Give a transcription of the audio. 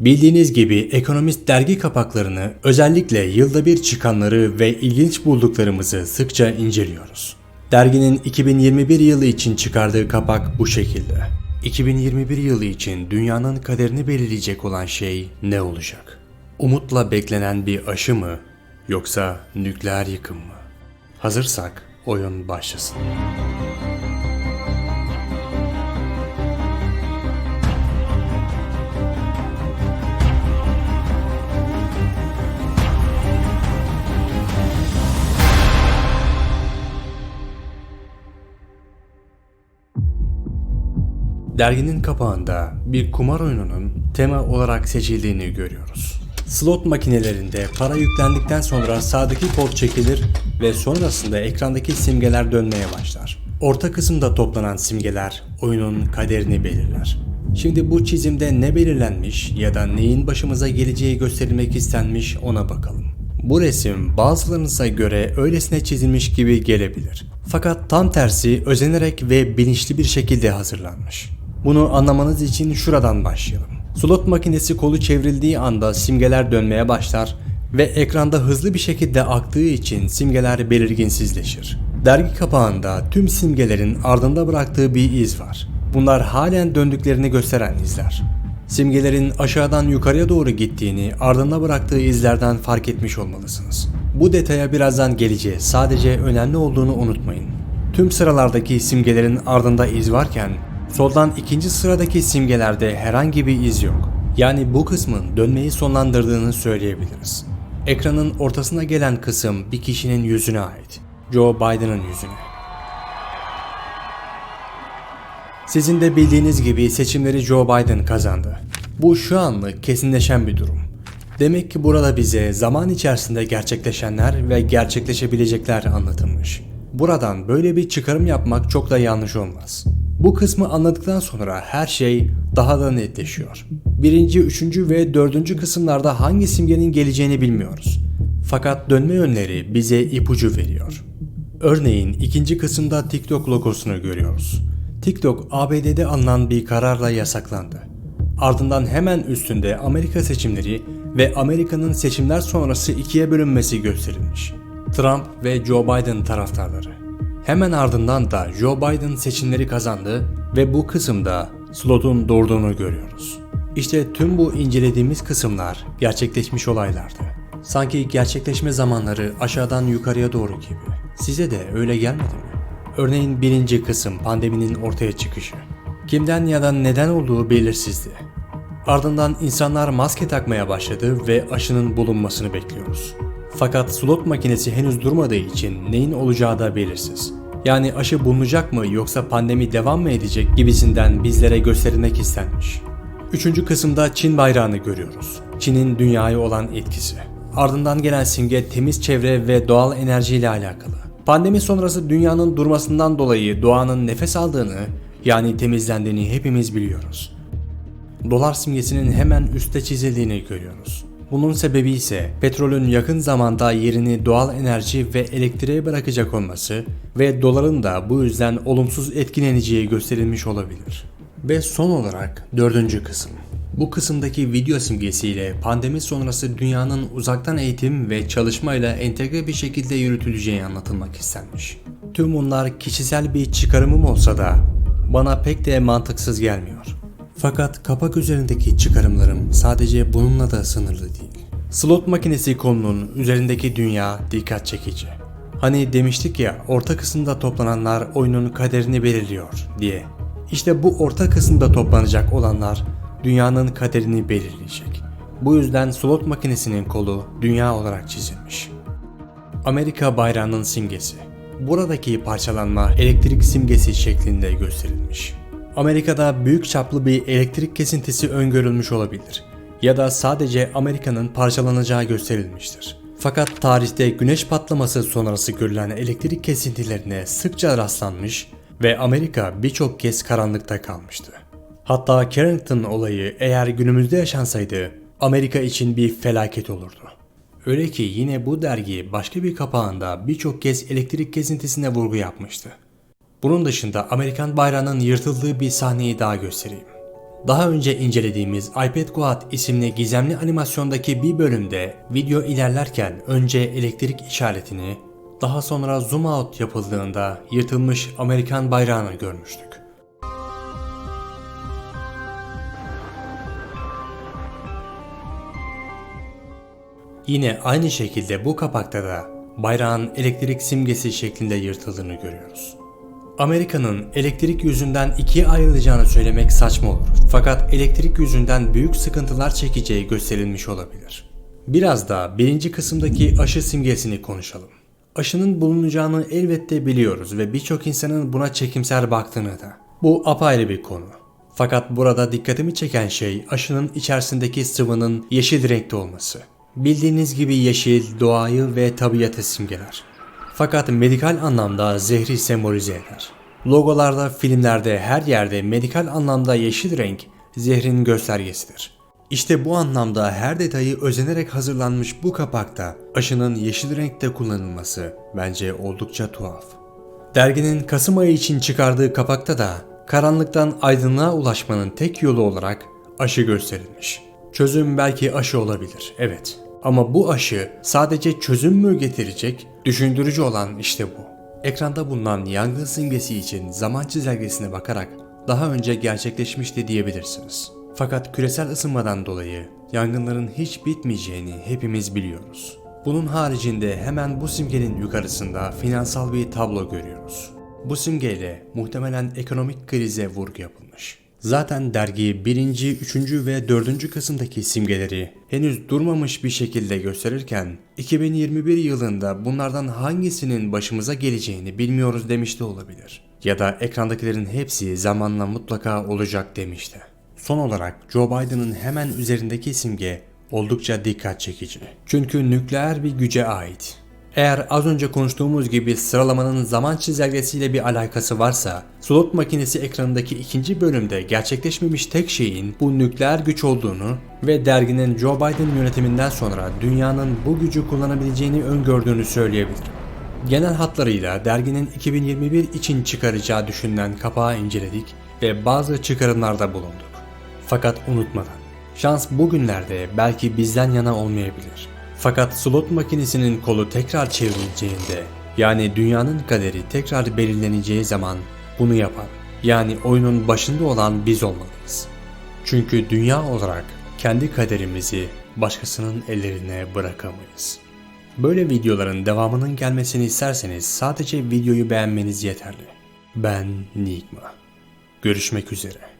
Bildiğiniz gibi ekonomist dergi kapaklarını özellikle yılda bir çıkanları ve ilginç bulduklarımızı sıkça inceliyoruz. Derginin 2021 yılı için çıkardığı kapak bu şekilde. 2021 yılı için dünyanın kaderini belirleyecek olan şey ne olacak? Umutla beklenen bir aşı mı yoksa nükleer yıkım mı? Hazırsak oyun başlasın. Derginin kapağında bir kumar oyununun tema olarak seçildiğini görüyoruz. Slot makinelerinde para yüklendikten sonra sağdaki kod çekilir ve sonrasında ekrandaki simgeler dönmeye başlar. Orta kısımda toplanan simgeler oyunun kaderini belirler. Şimdi bu çizimde ne belirlenmiş ya da neyin başımıza geleceği gösterilmek istenmiş ona bakalım. Bu resim bazılarınıza göre öylesine çizilmiş gibi gelebilir. Fakat tam tersi özenerek ve bilinçli bir şekilde hazırlanmış. Bunu anlamanız için şuradan başlayalım. Slot makinesi kolu çevrildiği anda simgeler dönmeye başlar ve ekranda hızlı bir şekilde aktığı için simgeler belirginsizleşir. Dergi kapağında tüm simgelerin ardında bıraktığı bir iz var. Bunlar halen döndüklerini gösteren izler. Simgelerin aşağıdan yukarıya doğru gittiğini ardında bıraktığı izlerden fark etmiş olmalısınız. Bu detaya birazdan geleceğiz. Sadece önemli olduğunu unutmayın. Tüm sıralardaki simgelerin ardında iz varken soldan ikinci sıradaki simgelerde herhangi bir iz yok. Yani bu kısmın dönmeyi sonlandırdığını söyleyebiliriz. Ekranın ortasına gelen kısım bir kişinin yüzüne ait. Joe Biden'ın yüzüne. Sizin de bildiğiniz gibi seçimleri Joe Biden kazandı. Bu şu anlık kesinleşen bir durum. Demek ki burada bize zaman içerisinde gerçekleşenler ve gerçekleşebilecekler anlatılmış. Buradan böyle bir çıkarım yapmak çok da yanlış olmaz. Bu kısmı anladıktan sonra her şey daha da netleşiyor. Birinci, üçüncü ve dördüncü kısımlarda hangi simgenin geleceğini bilmiyoruz. Fakat dönme yönleri bize ipucu veriyor. Örneğin ikinci kısımda TikTok logosunu görüyoruz. TikTok ABD'de alınan bir kararla yasaklandı. Ardından hemen üstünde Amerika seçimleri ve Amerika'nın seçimler sonrası ikiye bölünmesi gösterilmiş. Trump ve Joe Biden taraftarları. Hemen ardından da Joe Biden seçimleri kazandı ve bu kısımda slotun doğurduğunu görüyoruz. İşte tüm bu incelediğimiz kısımlar gerçekleşmiş olaylardı. Sanki gerçekleşme zamanları aşağıdan yukarıya doğru gibi. Size de öyle gelmedi mi? Örneğin birinci kısım pandeminin ortaya çıkışı. Kimden ya da neden olduğu belirsizdi. Ardından insanlar maske takmaya başladı ve aşının bulunmasını bekliyoruz. Fakat slot makinesi henüz durmadığı için neyin olacağı da belirsiz. Yani aşı bulunacak mı yoksa pandemi devam mı edecek gibisinden bizlere gösterilmek istenmiş. Üçüncü kısımda Çin bayrağını görüyoruz. Çin'in dünyaya olan etkisi. Ardından gelen simge temiz çevre ve doğal enerji ile alakalı. Pandemi sonrası dünyanın durmasından dolayı doğanın nefes aldığını yani temizlendiğini hepimiz biliyoruz. Dolar simgesinin hemen üstte çizildiğini görüyoruz. Bunun sebebi ise petrolün yakın zamanda yerini doğal enerji ve elektriğe bırakacak olması ve doların da bu yüzden olumsuz etkileneceği gösterilmiş olabilir. Ve son olarak dördüncü kısım. Bu kısımdaki video simgesiyle pandemi sonrası dünyanın uzaktan eğitim ve çalışmayla entegre bir şekilde yürütüleceği anlatılmak istenmiş. Tüm bunlar kişisel bir çıkarımım olsa da bana pek de mantıksız gelmiyor. Fakat kapak üzerindeki çıkarımlarım sadece bununla da sınırlı değil. Slot makinesi konunun üzerindeki dünya dikkat çekici. Hani demiştik ya orta kısımda toplananlar oyunun kaderini belirliyor diye. İşte bu orta kısımda toplanacak olanlar dünyanın kaderini belirleyecek. Bu yüzden slot makinesinin kolu dünya olarak çizilmiş. Amerika bayrağının simgesi. Buradaki parçalanma elektrik simgesi şeklinde gösterilmiş. Amerika'da büyük çaplı bir elektrik kesintisi öngörülmüş olabilir ya da sadece Amerika'nın parçalanacağı gösterilmiştir. Fakat tarihte güneş patlaması sonrası görülen elektrik kesintilerine sıkça rastlanmış ve Amerika birçok kez karanlıkta kalmıştı. Hatta Carrington olayı eğer günümüzde yaşansaydı Amerika için bir felaket olurdu. Öyle ki yine bu dergi başka bir kapağında birçok kez elektrik kesintisine vurgu yapmıştı. Bunun dışında Amerikan bayrağının yırtıldığı bir sahneyi daha göstereyim. Daha önce incelediğimiz iPad Quad isimli gizemli animasyondaki bir bölümde video ilerlerken önce elektrik işaretini, daha sonra zoom out yapıldığında yırtılmış Amerikan bayrağını görmüştük. Yine aynı şekilde bu kapakta da bayrağın elektrik simgesi şeklinde yırtıldığını görüyoruz. Amerika'nın elektrik yüzünden ikiye ayrılacağını söylemek saçma olur. Fakat elektrik yüzünden büyük sıkıntılar çekeceği gösterilmiş olabilir. Biraz da birinci kısımdaki aşı simgesini konuşalım. Aşının bulunacağını elbette biliyoruz ve birçok insanın buna çekimser baktığını da. Bu apayrı bir konu. Fakat burada dikkatimi çeken şey aşının içerisindeki sıvının yeşil renkte olması. Bildiğiniz gibi yeşil doğayı ve tabiatı simgeler. Fakat medikal anlamda zehri sembolize eder. Logolarda, filmlerde, her yerde medikal anlamda yeşil renk zehrin göstergesidir. İşte bu anlamda her detayı özenerek hazırlanmış bu kapakta aşının yeşil renkte kullanılması bence oldukça tuhaf. Derginin Kasım ayı için çıkardığı kapakta da karanlıktan aydınlığa ulaşmanın tek yolu olarak aşı gösterilmiş. Çözüm belki aşı olabilir, evet. Ama bu aşı sadece çözüm mü getirecek? Düşündürücü olan işte bu. Ekranda bulunan yangın simgesi için zaman çizelgesine bakarak daha önce gerçekleşmişti diyebilirsiniz. Fakat küresel ısınmadan dolayı yangınların hiç bitmeyeceğini hepimiz biliyoruz. Bunun haricinde hemen bu simgenin yukarısında finansal bir tablo görüyoruz. Bu simgeyle muhtemelen ekonomik krize vurgu yapılmış. Zaten dergi 1. 3. ve 4. kısımdaki simgeleri henüz durmamış bir şekilde gösterirken 2021 yılında bunlardan hangisinin başımıza geleceğini bilmiyoruz demişti olabilir. Ya da ekrandakilerin hepsi zamanla mutlaka olacak demişti. Son olarak Joe Biden'ın hemen üzerindeki simge oldukça dikkat çekici. Çünkü nükleer bir güce ait. Eğer az önce konuştuğumuz gibi sıralamanın zaman çizelgesiyle bir alakası varsa, slot makinesi ekranındaki ikinci bölümde gerçekleşmemiş tek şeyin bu nükleer güç olduğunu ve derginin Joe Biden yönetiminden sonra dünyanın bu gücü kullanabileceğini öngördüğünü söyleyebilirim. Genel hatlarıyla derginin 2021 için çıkaracağı düşünülen kapağı inceledik ve bazı çıkarımlarda bulunduk. Fakat unutmadan, şans bugünlerde belki bizden yana olmayabilir. Fakat slot makinesinin kolu tekrar çevrileceğinde, yani dünyanın kaderi tekrar belirleneceği zaman bunu yapan, yani oyunun başında olan biz olmalıyız. Çünkü dünya olarak kendi kaderimizi başkasının ellerine bırakamayız. Böyle videoların devamının gelmesini isterseniz sadece videoyu beğenmeniz yeterli. Ben Nigma. Görüşmek üzere.